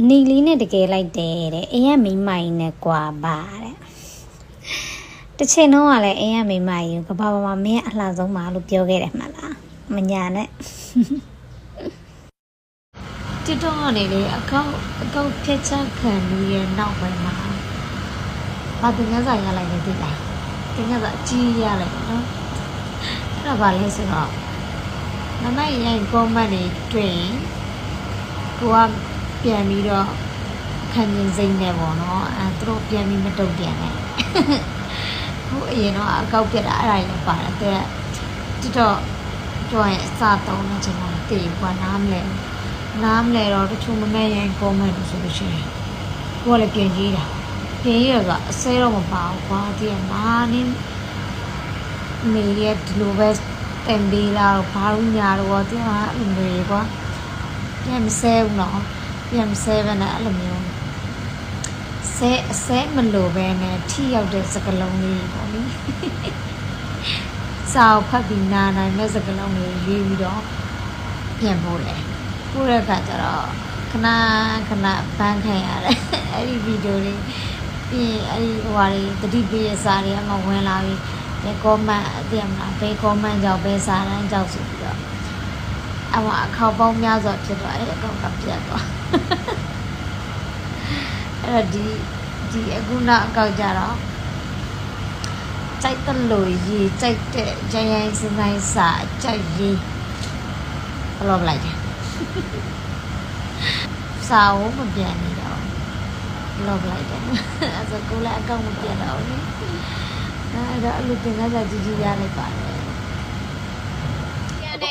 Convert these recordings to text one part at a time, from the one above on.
အနီလေးနဲ့တကယ်လိုက်တယ်တဲ့အိမ်ကမိန်းမကြီးနဲ့ကွာပါတဲ့တစ်ချိန်တော့ကလည်းအိမ်ကမိန်းမကြီးကိုကဘာပေါ်မှာမင်းအလှဆုံးပါလို့ပြောခဲ့တယ်မှတ်လားမညာနဲ့တစ်တော့ကနေလေအကောက်အကောက်ဖြတ်ချခံပြီးရဲ့နောက်ပိုင်းမှာဘာတင်ငါဆိုင်ရလိုက်လဲသိလားတင်ငါစာအကြီးရလိုက်တယ်နော်အဲ့ဒါဘာလဲဆိုတော့နမရိုင်ကွန်မန့်တွေတွေ့ရင်ကိုက ပြန်ပြီးတော့ခံကျင်စိမ့်နေပေါ့နော်အဲသူတို့ပြန်ပြီးမတုတ်ပြန်နဲ့ဟိုအရင်တော့အကောက်ပြတ်တာအဲ့ဒါလည်းပါတယ်တဲ့တစ်တော့ကြောရင်အစသုံးတဲ့ချိန်မှာတည်ကွာနားမလဲနားမလဲတော့တချို့မနဲ့ရင်ကွန်မန့်လို့ဆိုလို့ရှိရင်ကိုကလည်းပြန်ကြီးတာပြန်ကြီးတော့အစဲတော့မပါဘူးကွာဒီကမာနင်းမေရီကဒီလိုပဲတင်ပေးလာတော့ဘာလို့ညာတော့ဒီမှာအဲ့လိုမျိုးကွာပြန်မဆဲဘူးနော် ပြန်မဆဲပဲနဲ့အဲ့လိုမျိုးဆဲအဆဲမလို့ပဲနဲ့ထိရောက်တဲ့စကလုံးလေးပေါ့လေစာအုပ်ဖတ်ပြီးနားနိုင်မဲ့စကလုံးလေးရွေးပြီးတော့ပြန်ပို့တယ်ပို့တဲ့အခါကျတော့ခဏခဏဘန်းခံရတယ်အဲ့ဒီဗီဒီယိုလေးပြီးရင်အဲ့ဒီဟိုဟာတွေတတိပေးရစာတွေအမှဝင်လာပြီးဘယ်ကောမန့်အသိမလားဘယ်ကောမန့်ကြောင့်ဘယ်စာတန်းကြောင့်ဆိုပြီးတော့ အမအခေါက်ပေါင်းများစွာဖြစ်သွားတယ်အကောင့်ကပြတ်သွားအဲ့တော့ဒီဒီအခုနောက်အကောက်ကြတော့ကြိုက်တဲ့လူကြီးကြိုက်တဲ့ကြိုင်ရိုင်းစနိုင်စာကြိုက်ရေးဘယ်လိုလိုက်တယ်စာဝမပြန်နေတော့လော့လိုက်တယ်အဲ့ဒါကိုလည်းအကောင့်မပြန်တော့ဘူးအဲ့တော့အလူတင်ကစားကြီးကြီးရလိုက်ပါတယ်ရတ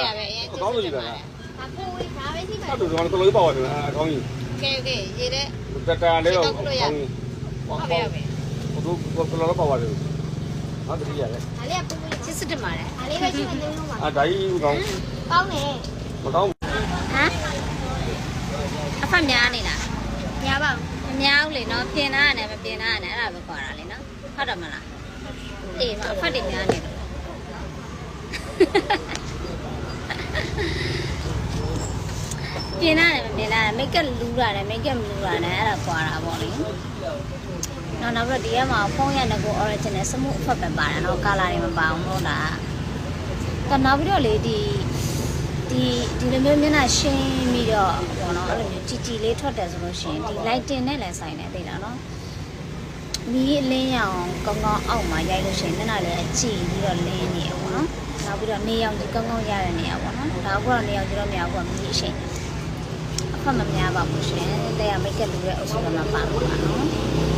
ယ်အ ကောင်းဆုံးယူပို့တာပေးရပဲအရင်အကောင်းဆုံးယူတာဒါပို့ဝေးဒါပဲရှိပါအဲ့ဒါတော့တော်တော်ပေါ့တယ်အကောင်းကြီးကဲကဲရေးတဲ့တတလေးတော့ဟုတ်ကဲ့ဟုတ်ကဲ့ဘုသူဘယ်လိုပေါ့ပါတယ်ဟာတတိရတယ်ဒါလေးကပို့ဝေးချစ်စစ်တမှာလေဒါလေးပဲရှိမှသိလို့ပါအာဒါကြီးကောင်းကောင်းတယ်မကောင်းဟမ်အဖတ်များနေလားညပါမများဘူးလေနော်ပြင်တာနဲ့မပြင်တာနဲ့အဲ့ဒါပဲခေါ်တာလေနော်ဟုတ်တယ်မလားအေးမအဖတ်တွေများနေလို့ ပြင်တာနဲ့မပြင်တာနဲ့မိတ်ကပ်လူးတာနဲ့မိတ်ကပ်မလူးတာနဲ့အဲ့ဒါကွာတာပေါ့လေနော်နောက်ပြီးတော့ဒီထဲမှာဖုန်းရတဲ့ကို original စမှုအဖတ်ပဲပါတယ်နော်ကာလာတွေမပါအောင်လို့လားကနောက်ပြီးတော့လေဒီဒီဒီလိုမျိုးမျက်နှာရှင်းပြီးတော့ပေါ့နော်အဲ့လိုမျိုးကြည်ကြည်လေးထွက်တယ်ဆိုလို့ရှိရင်ဒီ lighting နဲ့လည်းဆိုင်နေသိတာနော်မီးအလင်းရောင်ကောင်းကောင်းအောက်မှာရိုက်လို့ရှိရင်မျက်နှာလည်းအကြည့်ပြီးတော့လင်းနေရပေါ့နော်နောက်ပြီးတော့နေရောင်ကြီးကောင်းကောင်းရတဲ့နေရာပေါ့နော်ဒါကတော့နေရောင်ကြီးတော့မရဘူးကမီးအရှိန်အ ဖတ်မများပါဘူးရှင်တဲ့ရမိတ်ကလူရဲ့အုပ်စုကမှပါမှာပါနော်